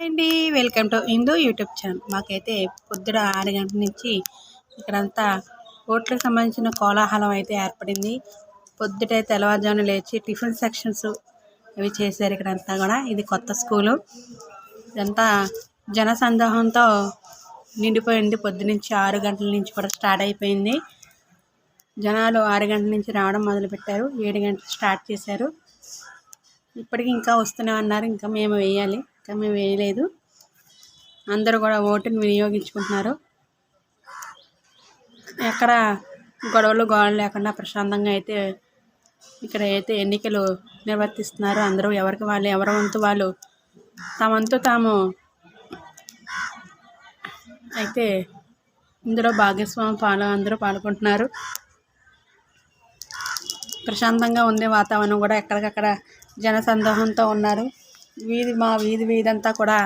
అండి welcome to Hindu YouTube channel. మాకైతే పొద్దున ఆరు గంటల నుంచి ఇక్కడంతా ఓట్లకు సంబంధించిన కోలాహలం అయితే ఏర్పడింది. పొద్దుటే తెల్లవారుజామున లేచి టిఫిన్ సెక్షన్స్ అవి చేశారు ఇక్కడంతా కూడా. ఇది కొత్త స్కూలు. ఇదంతా జన సందేహంతో నిండిపోయింది. పొద్దు నుంచి ఆరు గంటల నుంచి కూడా స్టార్ట్ అయిపోయింది. జనాలు ఆరు గంటల నుంచి రావడం మొదలుపెట్టారు. ఏడు గంటలు స్టార్ట్ చేశారు. ఇప్పటికి ఇంకా వస్తూనే ఉన్నారు. ఇంకా మేము వేయాలి ఇంకా మేము వేయలేదు. అందరూ కూడా ఓటుని వినియోగించుకుంటున్నారు. ఎక్కడ గొడవలు గోడలు లేకుండా ప్రశాంతంగా అయితే ఇక్కడ అయితే ఎన్నికలు నిర్వర్తిస్తున్నారు. అందరూ ఎవరికి వాళ్ళు ఎవరి వంతు వాళ్ళు తమంతు తాము అయితే ఇందులో భాగస్వామి పాలు అందరూ పాల్గొంటున్నారు. ప్రశాంతంగా ఉండే వాతావరణం కూడా ఎక్కడికక్కడ జనసందోహంతో ఉన్నారు. వీధి మా వీధి వీధి అంతా కూడా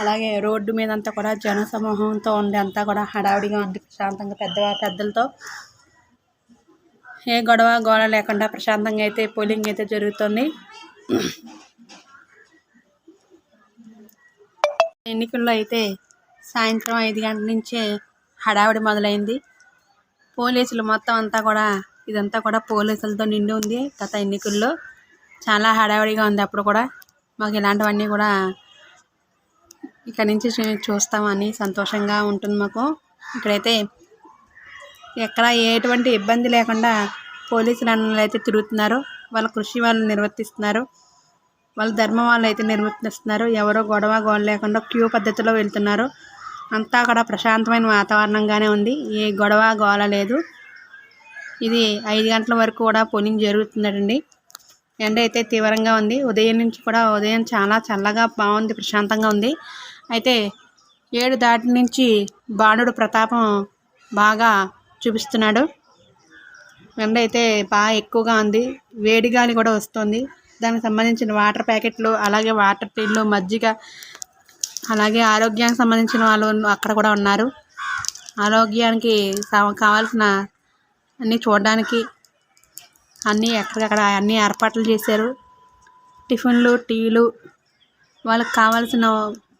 అలాగే రోడ్డు మీద అంతా కూడా జన సమూహంతో ఉండే అంతా కూడా హడావిడిగా ఉంది ప్రశాంతంగా పెద్ద పెద్దలతో ఏ గొడవ గోడ లేకుండా ప్రశాంతంగా అయితే పోలింగ్ అయితే జరుగుతుంది. ఎన్నికల్లో అయితే సాయంత్రం ఐదు గంటల నుంచే హడావిడి మొదలైంది. పోలీసులు మొత్తం అంతా కూడా ఇదంతా కూడా పోలీసులతో నిండి ఉంది గత ఎన్నికల్లో. చాలా హడావిడిగా ఉంది అప్పుడు కూడా. మాకు ఇలాంటివన్నీ కూడా ఇక్కడ నుంచి చూస్తామని సంతోషంగా ఉంటుంది మాకు. ఇక్కడైతే ఎక్కడ ఎటువంటి ఇబ్బంది లేకుండా పోలీసులు అన్నలు అయితే తిరుగుతున్నారు. వాళ్ళ కృషి వాళ్ళు నిర్వర్తిస్తున్నారు. వాళ్ళ ధర్మం వాళ్ళు అయితే నిర్వర్తిస్తున్నారు. ఎవరో గొడవ గోడ లేకుండా క్యూ పద్ధతిలో వెళ్తున్నారు. అంతా కూడా ప్రశాంతమైన వాతావరణంగానే ఉంది. ఏ గొడవ గోల లేదు. ఇది ఐదు గంటల వరకు కూడా పోలింగ్ జరుగుతుందండి. ఎండ అయితే తీవ్రంగా ఉంది. ఉదయం నుంచి కూడా ఉదయం చాలా చల్లగా బాగుంది ప్రశాంతంగా ఉంది. అయితే ఏడు దాటి నుంచి బాణుడు ప్రతాపం బాగా చూపిస్తున్నాడు. ఎండ అయితే బాగా ఎక్కువగా ఉంది. వేడి గాలి కూడా వస్తుంది. దానికి సంబంధించిన వాటర్ ప్యాకెట్లు అలాగే వాటర్ టిన్లు మజ్జిగ అలాగే ఆరోగ్యానికి సంబంధించిన వాళ్ళు అక్కడ కూడా ఉన్నారు. ఆరోగ్యానికి కావాల్సిన అన్నీ చూడడానికి అన్నీ ఎక్కడికక్కడ అన్నీ ఏర్పాట్లు చేశారు. టిఫిన్లు టీలు వాళ్ళకి కావాల్సిన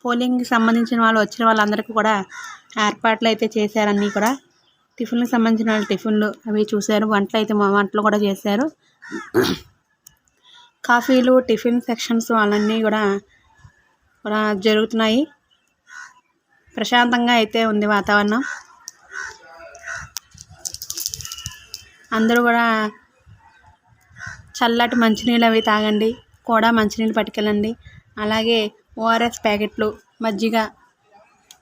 పోలింగ్కి సంబంధించిన వాళ్ళు వచ్చిన వాళ్ళందరికీ కూడా ఏర్పాట్లు అయితే చేశారు అన్నీ కూడా. టిఫిన్లకు సంబంధించిన వాళ్ళు టిఫిన్లు అవి చూశారు. వంటలు అయితే వంటలు కూడా చేశారు. కాఫీలు టిఫిన్ సెక్షన్స్ అవన్నీ కూడా కూడా జరుగుతున్నాయి. ప్రశాంతంగా అయితే ఉంది వాతావరణం. అందరూ కూడా చల్లటి మంచినీళ్ళు అవి తాగండి. కూడా మంచినీళ్ళు పట్టుకెళ్ళండి. అలాగే ఓఆర్ఎస్ ప్యాకెట్లు మజ్జిగ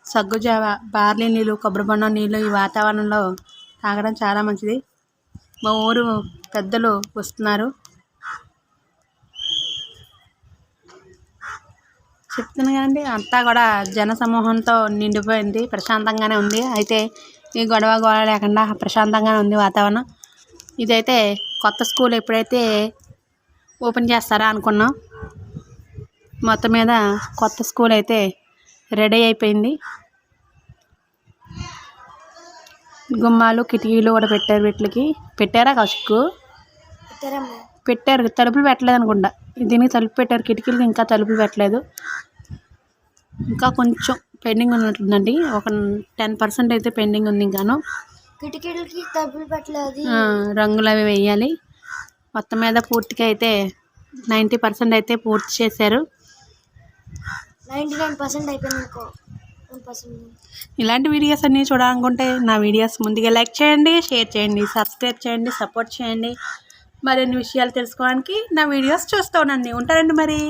సగ్గుజావ బార్లీ నీళ్ళు కొబ్బరి బొండం నీళ్ళు ఈ వాతావరణంలో తాగడం చాలా మంచిది. మా ఊరు పెద్దలు వస్తున్నారు. చెప్తున్నాను కదండి అంతా కూడా జన సమూహంతో నిండిపోయింది ప్రశాంతంగానే ఉంది. అయితే ఈ గొడవ గోడ లేకుండా ప్రశాంతంగానే ఉంది వాతావరణం. ఇదైతే కొత్త స్కూల్ ఎప్పుడైతే ఓపెన్ చేస్తారా అనుకున్నాం మొత్తం మీద కొత్త స్కూల్ అయితే రెడీ అయిపోయింది. గుమ్మాలు కిటికీలు కూడా పెట్టారు వీటికి. పెట్టారా కౌశిక్ పెట్టారు. తలుపులు పెట్టలేదు అనుకుంటా. దీనికి తలుపు పెట్టారు. కిటికీలకి ఇంకా తలుపులు పెట్టలేదు. ఇంకా కొంచెం పెండింగ్ ఉన్నట్టుందండి. ఒక టెన్ పర్సెంట్ అయితే పెండింగ్ ఉంది ఇంకాను. కిటికీలకి తలుపులు పెట్టలేదు. రంగులు అవి వేయాలి మొత్తం మీద పూర్తిగా అయితే నైంటీ పర్సెంట్ అయితే పూర్తి చేశారు. నైంటీ నైన్ పర్సెంట్ అయిపోయింది ఇలాంటి వీడియోస్ అన్నీ చూడాలనుకుంటే నా వీడియోస్ ముందుగా లైక్ చేయండి షేర్ చేయండి సబ్స్క్రైబ్ చేయండి సపోర్ట్ చేయండి. మరిన్ని విషయాలు తెలుసుకోవడానికి నా వీడియోస్ చూస్తూ ఉండండి. ఉంటారండి మరి.